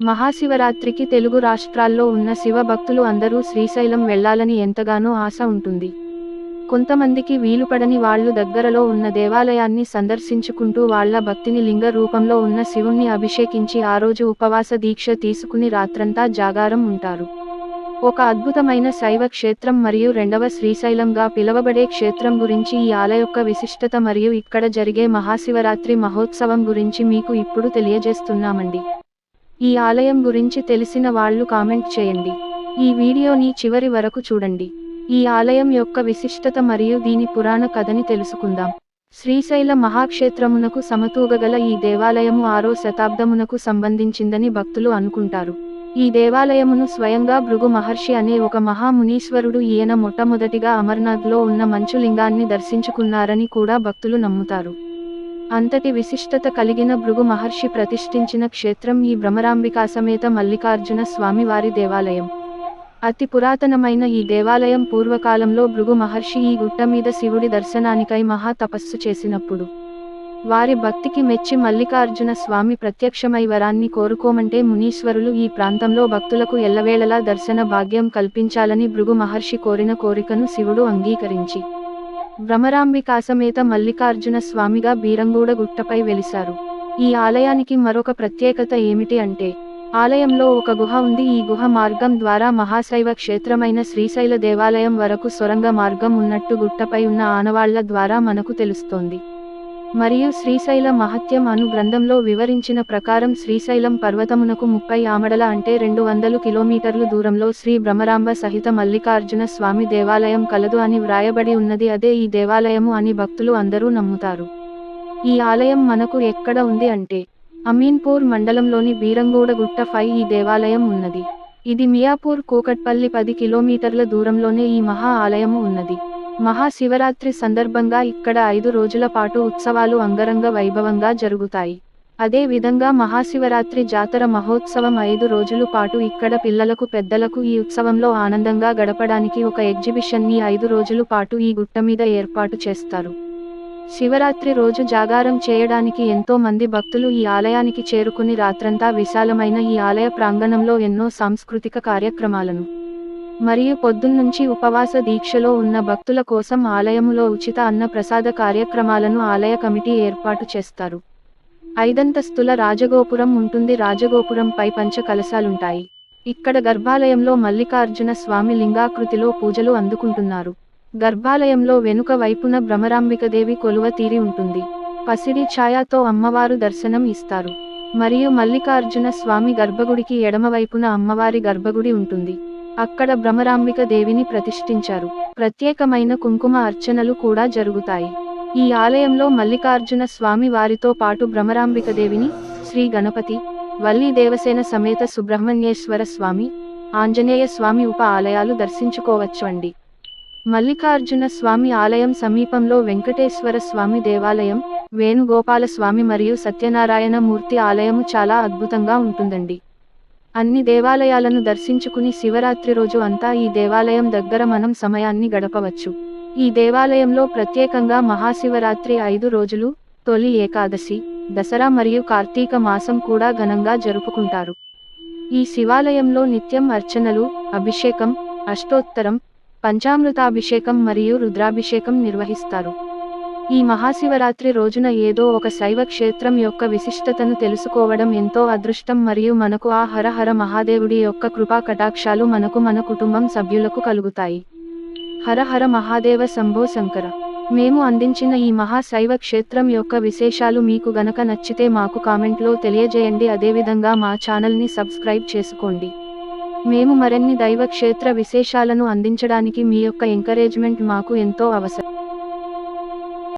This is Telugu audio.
మహాశివరాత్రికి తెలుగు రాష్ట్రాల్లో ఉన్న శివ భక్తులు అందరూ శ్రీశైలం వెళ్ళాలని ఎంతగానో ఆశ ఉంటుంది. కొంతమందికి వీలుపడని వాళ్ళు దగ్గరలో ఉన్న దేవాలయాన్ని సందర్శించుకుంటూ వాళ్ళ భక్తిని లింగ రూపంలో ఉన్న శివుణ్ణి అభిషేకించి ఆ రోజు ఉపవాస దీక్ష తీసుకుని రాత్రంతా జాగారం ఉంటారు. ఒక అద్భుతమైన శైవ క్షేత్రం మరియు రెండవ శ్రీశైలంగా పిలువబడే క్షేత్రం గురించి ఈ ఆలయ యొక్క విశిష్టత మరియు ఇక్కడ జరిగే మహాశివరాత్రి మహోత్సవం గురించి మీకు ఇప్పుడు తెలియజేస్తున్నామండి. ఈ ఆలయం గురించి తెలిసిన వాళ్ళు కామెంట్ చేయండి. ఈ వీడియోని చివరి వరకు చూడండి. ఈ ఆలయం యొక్క విశిష్టత మరియు దీని పురాణ కథని తెలుసుకుందాం. శ్రీశైల మహాక్షేత్రమునకు సమతూగగల ఈ దేవాలయము ఆరో శతాబ్దమునకు సంబంధించిందని భక్తులు అనుకుంటారు. ఈ దేవాలయమును స్వయంగా భృగు మహర్షి అనే ఒక మహామునీశ్వరుడు ఈయన మొట్టమొదటిగా అమర్నాథ్లో ఉన్న మంచు లింగాన్ని దర్శించుకున్నారని కూడా భక్తులు నమ్ముతారు. అంతటి విశిష్టత కలిగిన భృగు మహర్షి ప్రతిష్ఠించిన క్షేత్రం ఈ భ్రమరాంబికా సమేత మల్లికార్జున స్వామివారి దేవాలయం. అతి పురాతనమైన ఈ దేవాలయం పూర్వకాలంలో భృగు మహర్షి ఈ గుట్ట మీద శివుడి దర్శనానికై మహా తపస్సు చేసినప్పుడు. వారి భక్తికి మెచ్చి మల్లికార్జున స్వామి ప్రత్యక్షమై వరాన్ని కోరుకోమంటే మునీశ్వరులు ఈ ప్రాంతంలో భక్తులకు ఎల్లవేళలా దర్శన భాగ్యం కల్పించాలని భృగు మహర్షి కోరిన కోరికను శివుడు అంగీకరించి. భ్రమరాంబికాసమేత మల్లికార్జున స్వామిగా బీరంగూడ గుట్టపై వెలిశారు. ఈ ఆలయానికి మరొక ప్రత్యేకత ఏమిటి అంటే ఆలయంలో ఒక గుహ ఉంది. ఈ గుహ మార్గం ద్వారా మహాశైవ క్షేత్రమైన శ్రీశైల దేవాలయం వరకు సొరంగ మార్గం ఉన్నట్టు గుట్టపై ఉన్న ఆనవాళ్ళ ద్వారా మనకు తెలుస్తోంది. మరియు శ్రీశైల మహత్యం అను గ్రంథంలో వివరించిన ప్రకారం శ్రీశైలం పర్వతమునకు ముప్పై ఆమడల అంటే రెండు వందలు కిలోమీటర్లు దూరంలో శ్రీ భ్రమరాంబ సహిత మల్లికార్జున స్వామి దేవాలయం కలదు అని వ్రాయబడి ఉన్నది. అదే ఈ దేవాలయము అని భక్తులు అందరూ నమ్ముతారు. ఈ ఆలయం మనకు ఎక్కడ ఉంది అంటే అమీన్పూర్ మండలంలోని బీరంగూడ గుట్ట ఈ దేవాలయం ఉన్నది. ఇది మియాపూర్ కూకట్పల్లి పది కిలోమీటర్ల దూరంలోనే ఈ మహా ఆలయము ఉన్నది. మహాశివరాత్రి సందర్భంగా ఇక్కడ ఐదు రోజుల పాటు ఉత్సవాలు అంగరంగ వైభవంగా జరుగుతాయి. అదే విధంగా మహాశివరాత్రి జాతర మహోత్సవం ఐదు రోజుల పాటు ఇక్కడ పిల్లలకు పెద్దలకు ఈ ఉత్సవంలో ఆనందంగా గడపడానికి ఒక ఎగ్జిబిషన్ని ఐదు రోజుల పాటు ఈ గుట్ట మీద ఏర్పాటు చేస్తారు. శివరాత్రి రోజు జాగారం చేయడానికి ఎంతో మంది భక్తులు ఈ ఆలయానికి చేరుకుని రాత్రంతా విశాలమైన ఈ ఆలయ ప్రాంగణంలో ఎన్నో సాంస్కృతిక కార్యక్రమాలను మరియు పొద్దున్నుంచి ఉపవాస దీక్షలో ఉన్న భక్తుల కోసం ఆలయములో ఉచిత అన్న ప్రసాద కార్యక్రమాలను ఆలయ కమిటీ ఏర్పాటు చేస్తారు. ఐదంతస్తుల రాజగోపురం ఉంటుంది. రాజగోపురంపై పంచ కలశాలుంటాయి ఇక్కడ గర్భాలయంలో మల్లికార్జున స్వామి లింగాకృతిలో పూజలు అందుకుంటున్నారు. గర్భాలయంలో వెనుక వైపున భ్రమరాంబికదేవి కొలువ తీరి ఉంటుంది. పసిడి ఛాయాతో అమ్మవారు దర్శనం ఇస్తారు. మరియు మల్లికార్జున స్వామి గర్భగుడికి ఎడమవైపున అమ్మవారి గర్భగుడి ఉంటుంది. అక్కడ భ్రమరాంబిక దేవిని ప్రతిష్ఠించారు. ప్రత్యేకమైన కుంకుమ అర్చనలు కూడా జరుగుతాయి. ఈ ఆలయంలో మల్లికార్జున స్వామి వారితో పాటు భ్రమరాంబిక దేవిని శ్రీ గణపతి వల్లి దేవసేన సమేత సుబ్రహ్మణ్యేశ్వర స్వామి ఆంజనేయ స్వామి ఉప ఆలయాలు దర్శించుకోవచ్చు అండి మల్లికార్జున స్వామి ఆలయం సమీపంలో వెంకటేశ్వర స్వామి దేవాలయం వేణుగోపాల స్వామి మరియు సత్యనారాయణ మూర్తి ఆలయము చాలా అద్భుతంగా ఉంటుందండి. అన్ని దేవాలయాలను దర్శించుకుని శివరాత్రి రోజు అంతా ఈ దేవాలయం దగ్గర మనం సమయాన్ని గడపవచ్చు. ఈ దేవాలయంలో ప్రత్యేకంగా మహాశివరాత్రి ఐదు రోజులు తొలి ఏకాదశి దసరా మరియు కార్తీక మాసం కూడా ఘనంగా జరుపుకుంటారు. ఈ శివాలయంలో నిత్యం అర్చనలు అభిషేకం అష్టోత్తరం పంచామృతాభిషేకం మరియు రుద్రాభిషేకం నిర్వహిస్తారు. ఈ మహాశివరాత్రి రోజున ఏదో ఒక శైవ క్షేత్రం యొక్క విశిష్టతను తెలుసుకోవడం ఎంతో అదృష్టం మరియు మనకు ఆ హరహర మహాదేవుడి యొక్క కృపా కటాక్షాలు మనకు మన కుటుంబం సభ్యులకు కలుగుతాయి. హరహర మహాదేవ శంభో శంకర. మేము అందించిన ఈ మహా శైవ క్షేత్రం యొక్క విశేషాలు మీకు గనక నచ్చితే మాకు కామెంట్లో తెలియజేయండి. అదేవిధంగా మా ఛానల్ని సబ్స్క్రైబ్ చేసుకోండి. మేము మరిన్ని దైవ క్షేత్ర విశేషాలను అందించడానికి మీ యొక్క ఎంకరేజ్మెంట్ మాకు ఎంతో అవసరం.